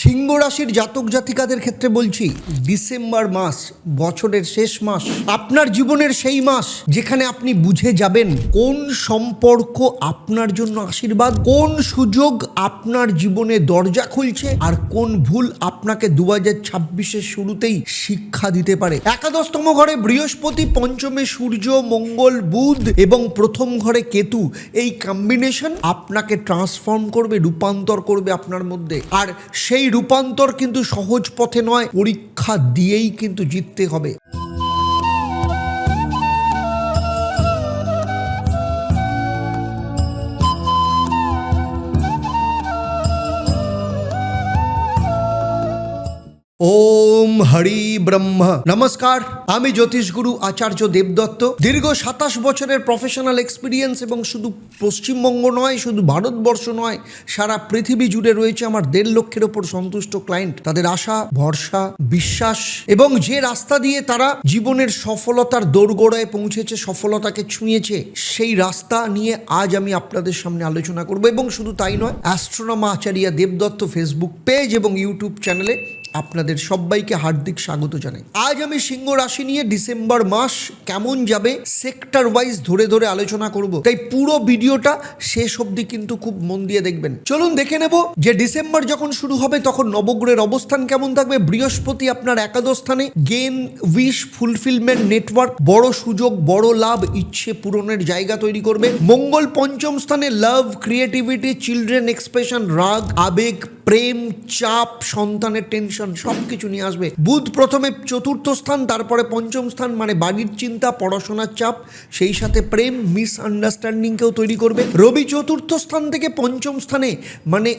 সিংহ রাশির জাতক জাতিকাদের ক্ষেত্রে বলছি, ডিসেম্বর মাস বছরের শেষ মাস, আপনার জীবনের সেই মাস যেখানে আপনি বুঝে যাবেন কোন সম্পর্ক আপনার জন্য আশীর্বাদ, কোন সুযোগ আপনার জীবনে দরজা খুলছে আর কোন ভুল আপনাকে দু হাজার ছাব্বিশের শুরুতেই শিক্ষা দিতে পারে। একাদশতম ঘরে বৃহস্পতি, পঞ্চমে সূর্য, মঙ্গল, বুধ এবং প্রথম ঘরে কেতু, এই কম্বিনেশন আপনাকে ট্রান্সফর্ম করবে, রূপান্তর করবে আপনার মধ্যে। আর সেই রূপান্তর কিন্তু সহজ পথে নয় পরীক্ষা দিয়েই কিন্তু জিততে হবে। হরি ব্রহ্ম। নমস্কার, আমি জ্যোতিষগুরু আচার্য দেবদত্ত। দীর্ঘ সাতাশ বছরের প্রফেশনাল এক্সপিরিয়েন্স এবং শুধু পশ্চিমবঙ্গ নয়, শুধু ভারতবর্ষ নয়, সারা পৃথিবী জুড়ে রয়েছে আমার দেড় লক্ষের ওপর সন্তুষ্ট ক্লায়েন্ট তাদের আশা, ভরসা, বিশ্বাস এবং যে রাস্তা দিয়ে তারা জীবনের সফলতার দোরগোড়ায় পৌঁছেছে, সফলতাকে ছুঁয়েছে, সেই রাস্তা নিয়ে আজ আমি আপনাদের সামনে আলোচনা করব এবং শুধু তাই নয় অ্যাস্ট্রোনমা আচারিয়া দেবদত্ত ফেসবুক পেজ এবং ইউটিউব চ্যানেলে আপনাদের সবাইকে হার্দিক স্বাগত জানাই। আজ আমি সিংহ রাশি নিয়ে ডিসেম্বর মাস কেমন যাবে সেক্টর ওয়াইজ ধরে ধরে আলোচনা করব। তাই পুরো ভিডিওটা শেষ অবধি কিন্তু খুব মন দিয়ে দেখবেন। চলুন দেখে নেব যে ডিসেম্বর যখন শুরু হবে, তখন নবগ্রহের অবস্থান কেমন থাকবে? বৃহস্পতি আপনার একাদশ স্থানে। গেন উইশ ফুলফিলমেন্ট নেটওয়ার্ক বড় সুযোগ, বড় লাভ, ইচ্ছে পূরণের জায়গা তৈরি করবে। মঙ্গল পঞ্চম স্থানে লাভ ক্রিয়েটিভিটি চিলড্রেন এক্সপ্রেশন রাগ, আবেগ, প্রেম, চাপ, সন্তানের টেনশন সব কিছু নিয়ে আসবে। বুধ প্রথমে চতুর্থ স্থান, তারপরে পঞ্চম স্থান মানে বাড়ির চিন্তা, পড়াশোনার চাপ, সেই সাথে প্রেম মিস আন্ডারস্ট্যান্ডিংকেও তৈরি করবে। রবি চতুর্থ স্থান থেকে পঞ্চম স্থানে মানে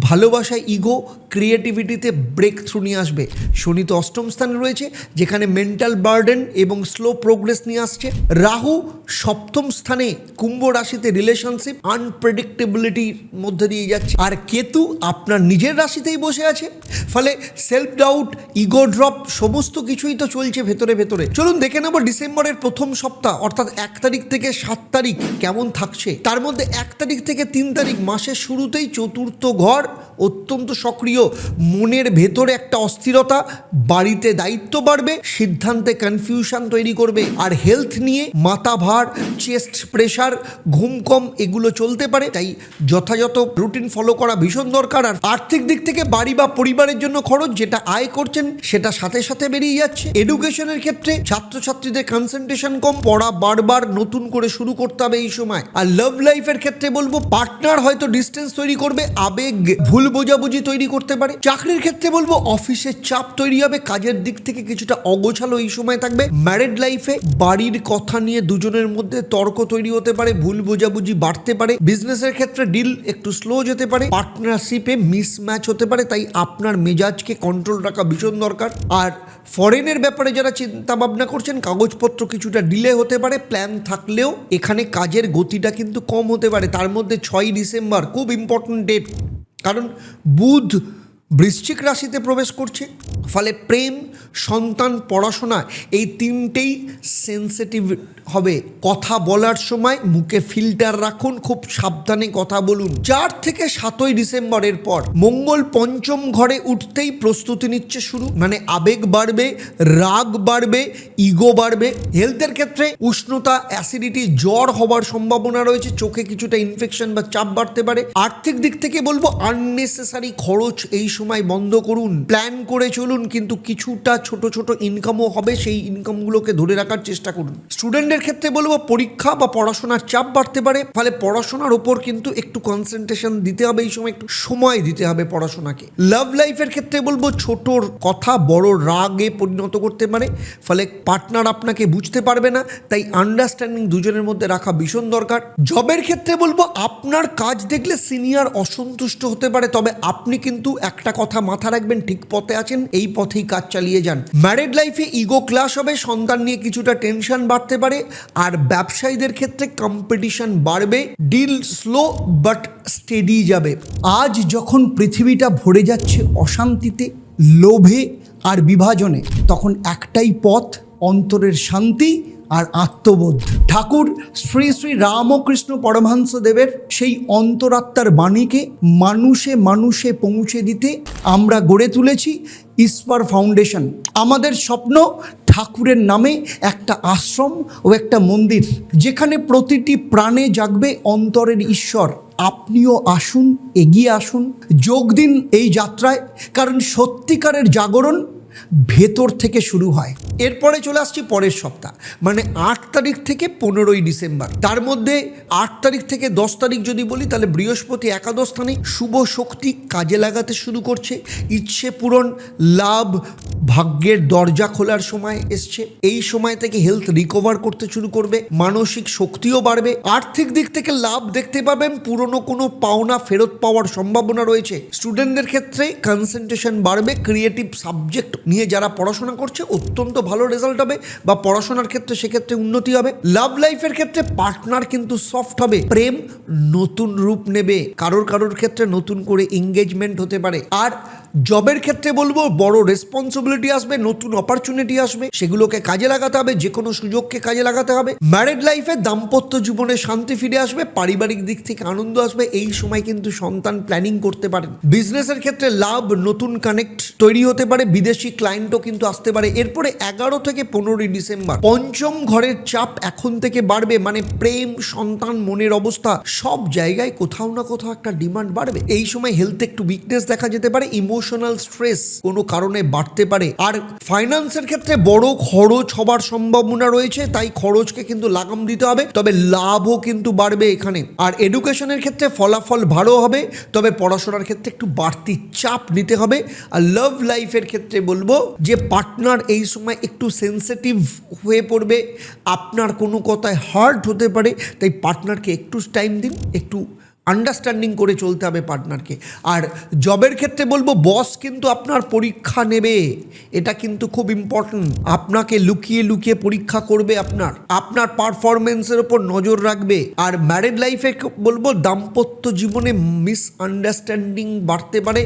ভালোবাসা ইগো ক্রিয়েটিভিটিতে ব্রেক থ্রু নিয়ে আসবে। শনি তো অষ্টম স্থানে রয়েছে, যেখানে মেন্টাল বার্ডেন এবং স্লো প্রোগ্রেস নিয়ে আসছে। রাহু সপ্তম স্থানে, কুম্ভ রাশিতে রিলেশনশিপ আনপ্রেডিক্টেবিলিটির মধ্যে দিয়ে যাচ্ছে। আর কেতু আপনার নিজের রাশিতেই বসে আছে। ফলে সেলফ ডাউট ইগো ড্রপ সমস্ত কিছুই তো চলছে ভেতরে ভেতরে। চলুন দেখে নেব ডিসেম্বরের প্রথম সপ্তাহ, অর্থাৎ এক তারিখ থেকে সাত তারিখ কেমন থাকছে। তার মধ্যে এক তারিখ থেকে তিন তারিখ মাসের শুরুতেই চতুর্থ ঘর, অত্যন্ত সক্রিয়। মনের ভেতরে একটা অস্থিরতা, বাড়িতে দায়িত্ব বাড়বে, সিদ্ধান্তে কনফিউশন তৈরি করবে। আর হেলথ নিয়ে মাথা ভার চেস্ট প্রেশার ঘুম কম, এগুলো চলতে পারে। তাই যথাযথ রুটিন ফলো করা ভীষণ দরকার। আর আর্থিক দিক থেকে বাড়ি বা পরিবারের জন্য খরচ যেটা আয় করছেন, সেটা সাথে সাথে বেরিয়ে যাচ্ছে। এডুকেশনের ক্ষেত্রে ছাত্রছাত্রীদের কনসেন্ট্রেশন কম, পড়া বারবার নতুন করে শুরু করতে হবে এই সময়। আর লাভ লাইফের ক্ষেত্রে বলব পার্টনার হয়তো ডিস্টেন্স তৈরি করবে, আবেগ, ভুল বোঝাবুঝি তৈরি করতে পারে। চাকরির ক্ষেত্রে বলব, অফিসের চাপ তৈরি হবে, কাজের দিক থেকে কিছুটা অগোছালো এই সময় থাকবে। ম্যারেড লাইফে বাড়ির কথা নিয়ে দুজনের মধ্যে তর্ক তৈরি হতে পারে, ভুল বোঝাবুঝি বাড়তে পারে। বিজনেসের ক্ষেত্রে ডিল একটু স্লো যেতে পারে। পার্টনারশিপে মিসম্যাচ হতে পারে, তাই আপনার মেজাজকে কন্ট্রোল রাখা ভীষণ দরকার। আর ফরেনের ব্যাপারে যারা চিন্তা ভাবনা করছেন, কাগজপত্র কিছুটা ডিলে হতে পারে প্ল্যান থাকলেও এখানে কাজের গতিটা কিন্তু কম হতে পারে। তার মধ্যে ছয় ডিসেম্বর খুব ইম্পর্ট্যান্ট ডেট কারণ বুধ বৃশ্চিক রাশিতে প্রবেশ করছে, ফলে প্রেম, সন্তান, পড়াশোনা এই তিনটেই সেন্সিটিভ হবে। কথা বলার সময় মুখে ফিল্টার রাখুন, খুব সাবধানে কথা বলুন। চার থেকে সাতই ডিসেম্বরের পর মঙ্গল পঞ্চম ঘরে উঠতেই প্রস্তুতি নিচ্ছে শুরু। মানে আবেগ বাড়বে, রাগ বাড়বে ইগো বাড়বে। হেলথের ক্ষেত্রে উষ্ণতা অ্যাসিডিটি জ্বর হওয়ার সম্ভাবনা রয়েছে। চোখে কিছুটা ইনফেকশন বা চাপ বাড়তে পারে। আর্থিক দিক থেকে বলব আননেসেসারি খরচ এই সময় বন্ধ করুন প্ল্যান করে চলুন, কিন্তু কিছুটা ছোট ছোট ইনকামও হবে, সেই ইনকামগুলোকে ধরে রাখার চেষ্টা করুন। স্টুডেন্টের ক্ষেত্রে বলব, পরীক্ষা বা পড়াশোনার চাপ বাড়তে পারে, ফলে পড়াশোনার ওপর কিন্তু একটু কনসেন্ট্রেশন দিতে হবে, এই সময় একটু সময় দিতে হবে পড়াশোনাকে। লাভ লাইফের ক্ষেত্রে বলব ছোটর কথা, বড় রাগে পরিণত করতে পারে, ফলে পার্টনার আপনাকে বুঝতে পারবে না, তাই আন্ডারস্ট্যান্ডিং দুজনের মধ্যে রাখা ভীষণ দরকার। জবের ক্ষেত্রে বলব, আপনার কাজ দেখলে সিনিয়র অসন্তুষ্ট হতে পারে, তবে আপনি কিন্তু একটা কথা মাথা রাখবেন, ঠিক পথে আছেন, এই পথেই কাজ চালিয়ে যান। ম্যারিড লাইফে ইগো ক্লাস হবে, সন্তান নিয়ে কিছুটা টেনশন বাড়তে পারে, আর ব্যবসায়ীদের ক্ষেত্রে কম্পিটিশন বাড়বে ডিল স্লো বাট স্টেডি যাবে। আজ যখন পৃথিবীটা ভরে যাচ্ছে অশান্তিতে, লোভে আর বিভাজনে, তখন একটাই পথ, অন্তরের শান্তি আর আত্মবোধ। ঠাকুর শ্রী শ্রী রামকৃষ্ণ পরমহংস দেবের সেই অন্তরাত্মার বাণীকে মানুষে মানুষে পৌঁছে দিতে আমরা গড়ে তুলেছি ইস্পার ফাউন্ডেশন। আমাদের স্বপ্ন ঠাকুরের নামে একটা আশ্রম ও একটা মন্দির, যেখানে প্রতিটি প্রাণে জাগবে অন্তরের ঈশ্বর। আপনিও আসুন, এগিয়ে আসুন, যোগ দিন এই যাত্রায়, কারণ সত্যিকারের জাগরণ ভেতর থেকে শুরু হয়। এরপরে চলে আসছি পরের সপ্তাহ মানে আট তারিখ থেকে পনেরোই ডিসেম্বর। তার মধ্যে আট তারিখ থেকে দশ তারিখ যদি বলি, তাহলে বৃহস্পতি একাদশ স্থানে শুভ শক্তি কাজে লাগাতে শুরু করছে। ইচ্ছে পূরণ, লাভ, ভাগ্যের দরজা খোলার সময় এসছে। এই সময় থেকে হেলথ রিকভার করতে শুরু করবে, মানসিক শক্তিও বাড়বে। আর্থিক দিক থেকে লাভ দেখতে পাবেন, পুরনো কোনো পাওনা ফেরত পাওয়ার সম্ভাবনা রয়েছে। স্টুডেন্টদের ক্ষেত্রে কনসেন্ট্রেশন বাড়বে ক্রিয়েটিভ সাবজেক্ট নিয়ে যারা পড়াশোনা করছে অত্যন্ত ভালো রেজাল্ট হবে বা পড়াশোনার ক্ষেত্রে সেক্ষেত্রে উন্নতি হবে। লাভ লাইফের ক্ষেত্রে পার্টনার কিন্তু সফট হবে। প্রেম নতুন রূপ নেবে। কারোর কারোর ক্ষেত্রে নতুন করে এঙ্গেজমেন্ট হতে পারে। আর জবের ক্ষেত্রে বলব, বড় রেসপন্সিবিলিটি আসবে, নতুন অপরচুনিটি আসবে, সেগুলোকে কাজে লাগাতে হবে যে কোনো সুযোগকে কাজে লাগাতে হবে। ম্যারিড লাইফে দাম্পত্য জীবনে শান্তি ফিরে আসবে, পারিবারিক দিক থেকে আনন্দ আসবে, এই সময় কিন্তু সন্তান প্ল্যানিং করতে পারেন। বিজনেসের ক্ষেত্রে লাভ, নতুন কানেক্ট তৈরি হতে পারে, বিদেশি ক্লায়েন্টও কিন্তু আসতে পারে। এরপরে এগারো থেকে পনেরোই ডিসেম্বর, পঞ্চম ঘরের চাপ এখন থেকে বাড়বে মানে প্রেম, সন্তান, মনের অবস্থা, সব জায়গায় কোথাও না কোথাও একটা ডিমান্ড বাড়বে। এই সময় হেলথে একটু উইকনেস দেখা যেতে পারে ইমোশনাল স্ট্রেস কোনো কারণে বাড়তে পারে। আর ফাইন্যান্সের ক্ষেত্রে বড় খরচ হবার সম্ভাবনা রয়েছে, তাই খরচকে কিন্তু লাগাম দিতে হবে, তবে লাভও কিন্তু বাড়বে এখানে। আর এডুকেশনের ক্ষেত্রে ফলাফল ভালো হবে, তবে পড়াশোনার ক্ষেত্রে একটু বাড়তি চাপ নিতে হবে। আর লাভ লাইফের ক্ষেত্রে বলব যে পার্টনার এই সময় একটু সেন্সিটিভ হয়ে পড়বে, আপনার কোনো কথায় হার্ট হতে পারে, তাই পার্টনারকে একটু টাইম দিন, একটু আন্ডারস্ট্যান্ডিং করে চলতে হবে পার্টনারকে আর জবের ক্ষেত্রে বলব বস কিন্তু আপনার পরীক্ষা নেবে। এটা কিন্তু খুব ইম্পর্ট্যান্ট আপনাকে লুকিয়ে লুকিয়ে পরীক্ষা করবে আপনার। আপনার পারফরমেন্সের ওপর নজর রাখবে। আর ম্যারিড লাইফে বলব, দাম্পত্য জীবনে মিস আন্ডারস্ট্যান্ডিং বাড়তে পারে।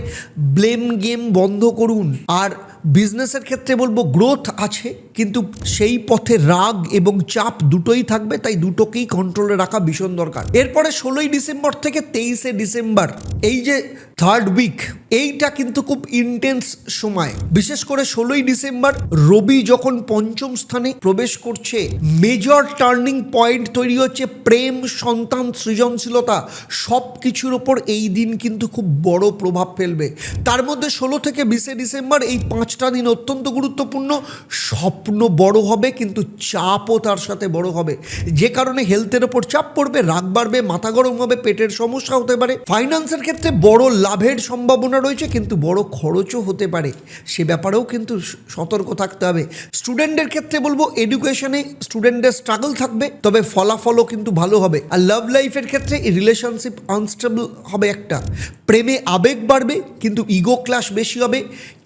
ব্লেম গেম বন্ধ করুন। আর বিজনেসের ক্ষেত্রে বলব গ্রোথ আছে, কিন্তু সেই পথে রাগ এবং চাপ দুটোই থাকবে, তাই দুটোকেই কন্ট্রোলে রাখা ভীষণ দরকার। এরপরে ষোলোই ডিসেম্বর থেকে তেইশে ডিসেম্বর, এই যে থার্ড উইক এইটা কিন্তু খুব ইন্টেন্স সময়। বিশেষ করে ষোলোই ডিসেম্বর, রবি যখন পঞ্চম স্থানে প্রবেশ করছে মেজর টার্নিং পয়েন্ট তৈরি হচ্ছে প্রেম, সন্তান, সৃজনশীলতা সব কিছুর ওপর এই দিন কিন্তু খুব বড় প্রভাব ফেলবে। তার মধ্যে ষোলো থেকে বিশে ডিসেম্বর এই পাঁচটা দিন অত্যন্ত গুরুত্বপূর্ণ। স্বপ্ন বড় হবে, কিন্তু চাপও তার সাথে বড় হবে। যে কারণে হেলথের ওপর চাপ পড়বে, রাগ বাড়বে, মাথা গরম হবে, পেটের সমস্যা হতে পারে। ফাইন্যান্সের ক্ষেত্রে বড় লাভের সম্ভাবনা রয়েছে, কিন্তু বড় খরচও হতে পারে। সে ব্যাপারেও কিন্তু সতর্ক থাকতে হবে। স্টুডেন্টের ক্ষেত্রে বলব এডুকেশনে স্টুডেন্টের স্ট্রাগল থাকবে, তবে ফলাফলও কিন্তু ভালো হবে। আর লাভ লাইফের ক্ষেত্রে রিলেশনশিপ আনস্টেবল হবে একটা। প্রেমে আবেগ বাড়বে, কিন্তু ইগো ক্লাস বেশি হবে।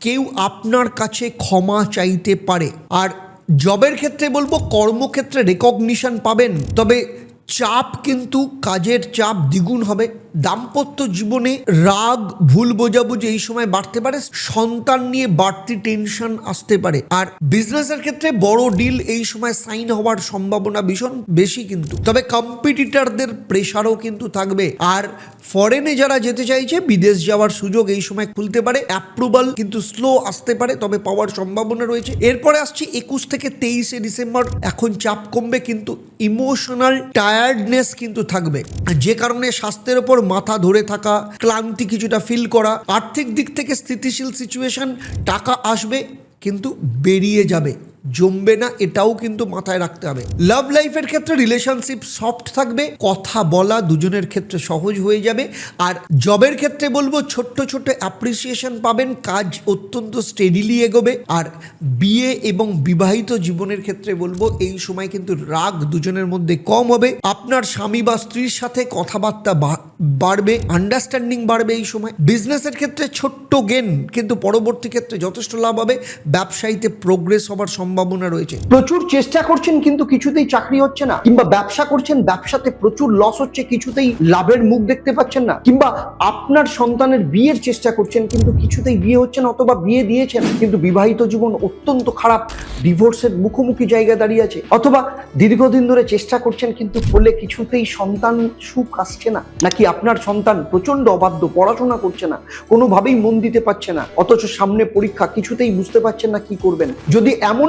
কেউ আপনার কাছে ক্ষমা চাইতে পারে। আর জবের ক্ষেত্রে বলব, কর্মক্ষেত্রে রেকগনিশন পাবেন। তবে চাপ কিন্তু কাজের চাপ দ্বিগুণ হবে। দাম্পত্য জীবনে রাগ, ভুল বোঝাবুঝি এই সময় বাড়তে পারে, সন্তান নিয়ে বাড়তি টেনশন আসতে পারে। আর বিজনেসের ক্ষেত্রে বড় ডিল এই সময় সাইন হওয়ার সম্ভাবনা ভীষণ বেশি কিন্তু। তবে কম্পিটিটরদের প্রেশারও কিন্তু থাকবে। আর ফরেনে যারা যেতে চাইছে, বিদেশ যাওয়ার সুযোগ এই সময় খুলতে পারে। অ্যাপ্রুভাল কিন্তু স্লো আসতে পারে, তবে পাওয়ার সম্ভাবনা রয়েছে। এরপরে আসছি একুশ থেকে তেইশে ডিসেম্বর। এখন চাপ কমবে কিন্তু ইমোশনাল টায়ার্ডনেস কিন্তু থাকবে। যে কারণে স্বাস্থ্যের ওপর মাথা ধরে থাকা, ক্লান্তি কিছুটা ফিল করা, আর্থিক দিক থেকে স্থিতিশীল সিচুয়েশন টাকা আসবে, কিন্তু বেরিয়ে যাবে। জমবে না, এটাও কিন্তু মাথায় রাখতে হবে। লাভ লাইফের ক্ষেত্রে রিলেশনশিপ সফট থাকবে, কথা বলা দুজনের ক্ষেত্রে সহজ হয়ে যাবে, আর জবের ক্ষেত্রে বলব ছোট্ট ছোট্ট অ্যাপ্রিসিয়েশন পাবেন, কাজ অত্যন্ত স্টেডিলি এগোবে, আর বিয়ে এবং বিবাহিত জীবনের ক্ষেত্রে বলব এই সময় কিন্তু রাগ দুজনের মধ্যে কম হবে, আপনার স্বামী বা স্ত্রীর সাথে কথাবার্তা বাড়বে আন্ডারস্ট্যান্ডিং বাড়বে এই সময়। বিজনেসের ক্ষেত্রে ছোট্ট গেন কিন্তু পরবর্তী ক্ষেত্রে যথেষ্ট লাভ হবে, ব্যবসায়ীতে প্রোগ্রেস হবার সম্ভাবনা রয়েছে। প্রচুর চেষ্টা করছেন কিন্তু কিছুতেই চাকরি হচ্ছে না। কিংবা ব্যবসা করছেন, ব্যবসাতে প্রচুর লস হচ্ছে, কিছুতেই লাভের মুখ দেখতে পাচ্ছেন না। কিংবা আপনার সন্তানের বিয়ের চেষ্টা করছেন কিন্তু কিছুতেই বিয়ে হচ্ছে না অথবা বিয়ে দিয়েছেন কিন্তু বিবাহিত জীবন অত্যন্ত খারাপ ডিভোর্সের মুখোমুখি জায়গায় দাঁড়িয়ে আছে। অথবা দীর্ঘদিন ধরে চেষ্টা করছেন কিন্তু ফলে কিছুতেই সন্তান সুখ আসছে না। নাকি আপনার সন্তান প্রচণ্ড অবাধ্য, পড়াশোনা করছে না, কোনোভাবেই মন দিতে পারছে না, অথচ সামনে পরীক্ষা, কিছুতেই বুঝতে পারছেন না কি করবেন। যদি এমন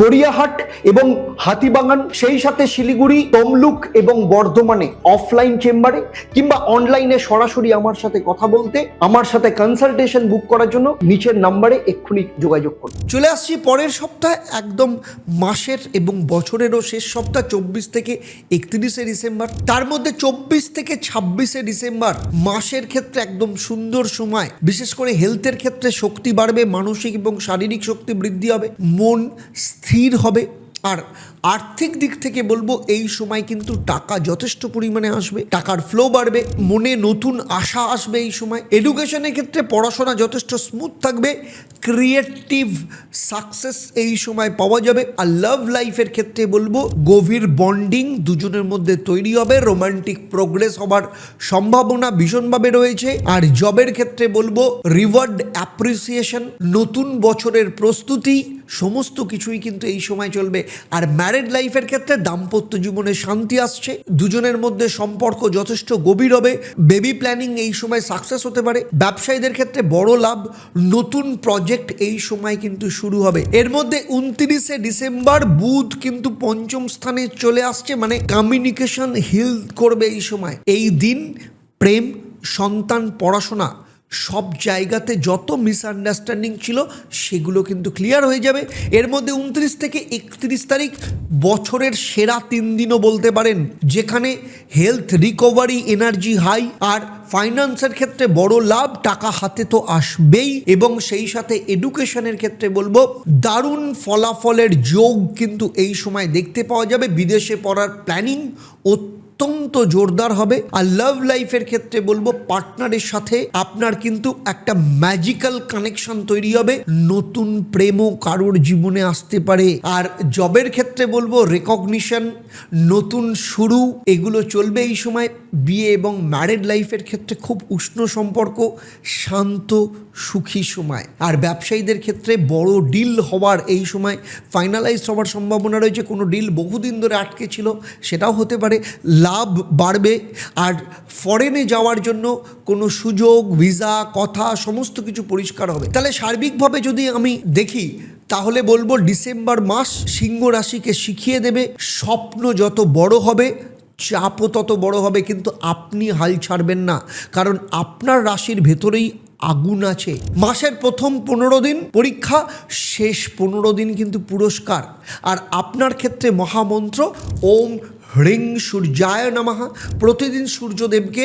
গড়িয়াহাট এবং হাতিবাগান, সেই সাথে শিলিগুড়ি, তমলুক এবং বর্ধমানে অফলাইন চেম্বারে কিংবা অনলাইনে সরাসরি আমার সাথে কথা বলতে, আমার সাথে কনসালটেশন বুক করার জন্য নিচের নাম্বারে এক্ষুনি যোগাযোগ করুন। চলে আসছি পরের সপ্তাহে, একদম মাসের এবং বছরেরও শেষ সপ্তাহ, চব্বিশ থেকে একত্রিশে ডিসেম্বর। তার মধ্যে চব্বিশ থেকে ছাব্বিশে ডিসেম্বর, মাসের ক্ষেত্রে একদম সুন্দর সময়। বিশেষ করে হেলথের ক্ষেত্রে শক্তি বাড়বে, মানসিক এবং শারীরিক শক্তি বৃদ্ধি হবে। মন স্থির হবে আর আর্থিক দিক থেকে বলব, এই সময় কিন্তু টাকা যথেষ্ট পরিমাণে আসবে, টাকার ফ্লো বাড়বে, মনে নতুন আশা আসবে এই সময়। এডুকেশনের ক্ষেত্রে পড়াশোনা যথেষ্ট স্মুথ থাকবে ক্রিয়েটিভ সাকসেস এই সময় পাওয়া যাবে। আর লাভ লাইফের ক্ষেত্রে বলব, গভীর বন্ডিং দুজনের মধ্যে তৈরি হবে রোমান্টিক প্রোগ্রেস হবার সম্ভাবনা ভীষণভাবে রয়েছে। আর জবের ক্ষেত্রে বলব রিওয়ার্ড অ্যাপ্রিসিয়েশন নতুন বছরের প্রস্তুতি, সমস্ত কিছুই কিন্তু এই সময় চলবে। আর ম্যারিড লাইফের ক্ষেত্রে দাম্পত্য জীবনে শান্তি আসছে। দুজনের মধ্যে সম্পর্ক যথেষ্ট গভীর হবে। বেবি প্ল্যানিং এই সময় সাকসেস হতে পারে। ব্যবসায়ীদের ক্ষেত্রে বড় লাভ। নতুন প্রজেক্ট এই সময় কিন্তু শুরু হবে। এর মধ্যে উনত্রিশে ডিসেম্বর বুধ কিন্তু পঞ্চম স্থানে চলে আসছে। মানে কমিউনিকেশন হিল করবে এই সময়। এই দিন প্রেম, সন্তান, পড়াশোনা সব জায়গাতে যত মিসআন্ডারস্ট্যান্ডিং ছিল, সেগুলো কিন্তু ক্লিয়ার হয়ে যাবে। এর মধ্যে উনত্রিশ থেকে একত্রিশ তারিখ বছরের সেরা তিন দিনও বলতে পারেন, যেখানে হেলথ রিকভারি এনার্জি হাই আর ফাইন্যান্সের ক্ষেত্রে বড় লাভ টাকা হাতে তো আসবেই এবং সেই সাথে এডুকেশনের ক্ষেত্রে বলব, দারুণ ফলাফলের যোগ কিন্তু এই সময় দেখতে পাওয়া যাবে। বিদেশে পড়ার প্ল্যানিং অত্যন্ত জোরদার হবে। আর লাভ লাইফের ক্ষেত্রে বলব পার্টনারের সাথে আপনার কিন্তু একটা ম্যাজিক্যাল কানেকশন তৈরি হবে। নতুন প্রেমও কারোর জীবনে আসতে পারে। আর জবের ক্ষেত্রে বলব রেকগনিশন নতুন শুরু, এগুলো চলবে এই সময়। বিয়ে এবং ম্যারেড লাইফের ক্ষেত্রে খুব উষ্ণ সম্পর্ক, শান্ত, সুখী সময়। আর ব্যবসায়ীদের ক্ষেত্রে বড় ডিল হওয়ার এই সময় ফাইনালাইজ হওয়ার সম্ভাবনা রয়েছে। কোনো ডিল বহুদিন ধরে আটকে ছিল, সেটাও হতে পারে। লাভ বাড়বে আর ফরেনে যাওয়ার জন্য কোনো সুযোগ ভিসা কথা, সমস্ত কিছু পরিষ্কার হবে। তাহলে সার্বিকভাবে যদি আমি দেখি, তাহলে বলব ডিসেম্বর মাস সিংহ রাশিকে শিখিয়ে দেবে, স্বপ্ন যত বড় হবে, চাপও তত বড় হবে, কিন্তু আপনি হাল ছাড়বেন না। কারণ আপনার রাশির ভেতরেই আগুন আছে। মাসের প্রথম পনেরো দিন পরীক্ষা, শেষ পনেরো দিন কিন্তু পুরস্কার। আর আপনার ক্ষেত্রে মহামন্ত্র, ওম হ্রিং সূর্যায় নামাহা প্রতিদিন সূর্যদেবকে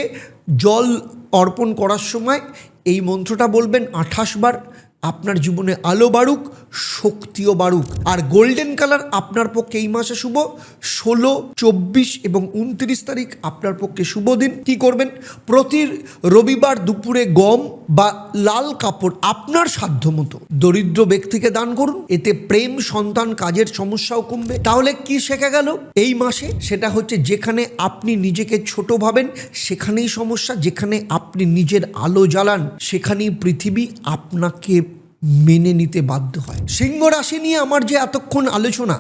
জল অর্পণ করার সময় এই মন্ত্রটা বলবেন আঠাশ বার আপনার জীবনে আলো বাড়ুক, শক্তিও বাড়ুক। আর গোল্ডেন কালার আপনার পক্ষে এই মাসে শুভ। ষোলো, চব্বিশ এবং উনত্রিশ তারিখ আপনার পক্ষে শুভ দিন। কি করবেন? প্রতি রবিবার দুপুরে গম বা লাল কাপড় আপনার সাধ্য মতো দরিদ্র ব্যক্তিকে দান করুন। এতে প্রেম, সন্তান, কাজের সমস্যাও কমবে। তাহলে কি শেখা গেল? এই মাসে সেটা হচ্ছে যেখানে আপনি নিজেকে ছোট ভাবেন, সেখানেই সমস্যা। যেখানে আপনি নিজের আলো জ্বালান, সেখানেই পৃথিবী আপনাকে মেনে নিতে বাধ্য হয়। সিংহ রাশি নিয়ে আমার যে এতক্ষণ আলোচনা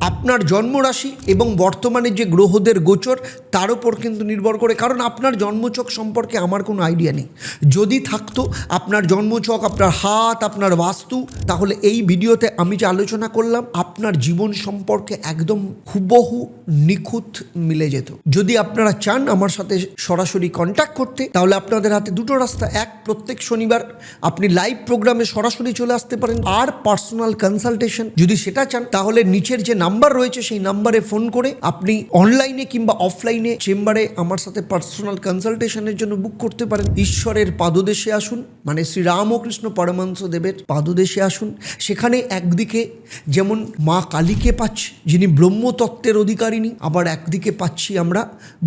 আপনার জন্মরাশি এবং বর্তমানে যে গ্রহদের গোচর, তার উপর কিন্তু নির্ভর করে। কারণ আপনার জন্মচক সম্পর্কে আমার কোনো আইডিয়া নেই। যদি থাকতো, আপনার জন্মচক, আপনার হাত, আপনার বাস্তু, তাহলে এই ভিডিওতে আমি যে আলোচনা করলাম, আপনার জীবন সম্পর্কে একদম হুবহু নিখুঁত মিলে যেত। যদি আপনারা চান আমার সাথে সরাসরি কন্ট্যাক্ট করতে, তাহলে আপনাদের হাতে দুটো রাস্তা। এক, প্রত্যেক শনিবার আপনি লাইভ প্রোগ্রামে সরাসরি চলে আসতে পারেন। আর পার্সোনাল কনসালটেশন যদি সেটা চান, তাহলে নিচের যে নাম্বার রয়েছে, সেই নাম্বারে ফোন করে আপনি অনলাইনে কিংবা অফলাইনে চেম্বারে আমার সাথে পার্সোনাল কনসালটেশনের জন্য বুক করতে পারেন। ঈশ্বরের পাদদেশে আসুন মানে শ্রী রামকৃষ্ণ পরমাংশ দেবের পাদদেশে আসুন। সেখানে একদিকে যেমন মা কালীকে পাচ্ছি, যিনি ব্রহ্মতত্ত্বের অধিকারিণী, আবার একদিকে পাচ্ছি আমরা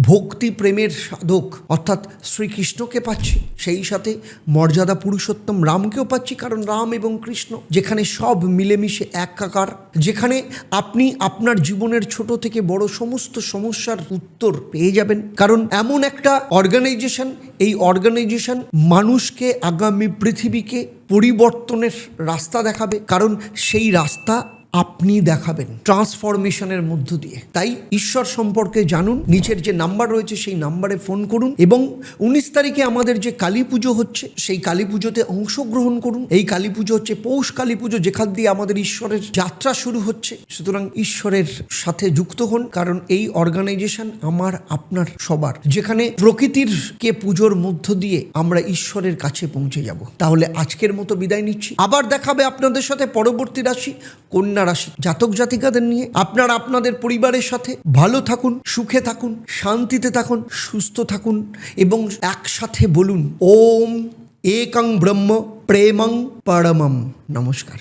ভক্তি প্রেমের সাধক, অর্থাৎ শ্রীকৃষ্ণকে পাচ্ছি। সেই সাথে মর্যাদা পুরুষোত্তম রামকেও পাচ্ছি, কারণ রাম এবং কৃষ্ণ, যেখানে সব মিলেমিশে একাকার যেখানে আপনি আপনার জীবনের ছোট থেকে বড় সমস্ত সমস্যার উত্তর পেয়ে যাবেন। কারণ এমন একটা অর্গানাইজেশন এই অর্গানাইজেশন মানুষকে আগামী পৃথিবীকে পরিবর্তনের রাস্তা দেখাবে। কারণ সেই রাস্তা আপনি দেখাবেন ট্রান্সফরমেশনের মধ্য দিয়ে। তাই ঈশ্বর সম্পর্কে জানুন নিচের যে নাম্বার রয়েছে সেই নাম্বারে ফোন করুন এবং উনিশ তারিখে আমাদের যে কালী পুজো হচ্ছে, সেই কালী পুজোতে অংশগ্রহণ করুন। এই কালী পুজো হচ্ছে পৌষ কালী পুজো, যেখান দিয়ে আমাদের ঈশ্বরের যাত্রা শুরু হচ্ছে। সুতরাং ঈশ্বরের সাথে যুক্ত হন, কারণ এই অর্গানাইজেশন আমার, আপনার, সবার। যেখানে প্রকৃতির কে পুজোর মধ্য দিয়ে আমরা ঈশ্বরের কাছে পৌঁছে যাব। তাহলে আজকের মতো বিদায় নিচ্ছি। আবার দেখাবে আপনাদের সাথে পরবর্তী রাশি কন্যা জাতক জাতিকাদের নিয়ে আপনারা আপনাদের পরিবারের সাথে ভালো থাকুন, সুখে থাকুন, শান্তিতে থাকুন, সুস্থ থাকুন এবং একসাথে বলুন, ওম একং ব্রহ্ম প্রেমং পরমম। নমস্কার।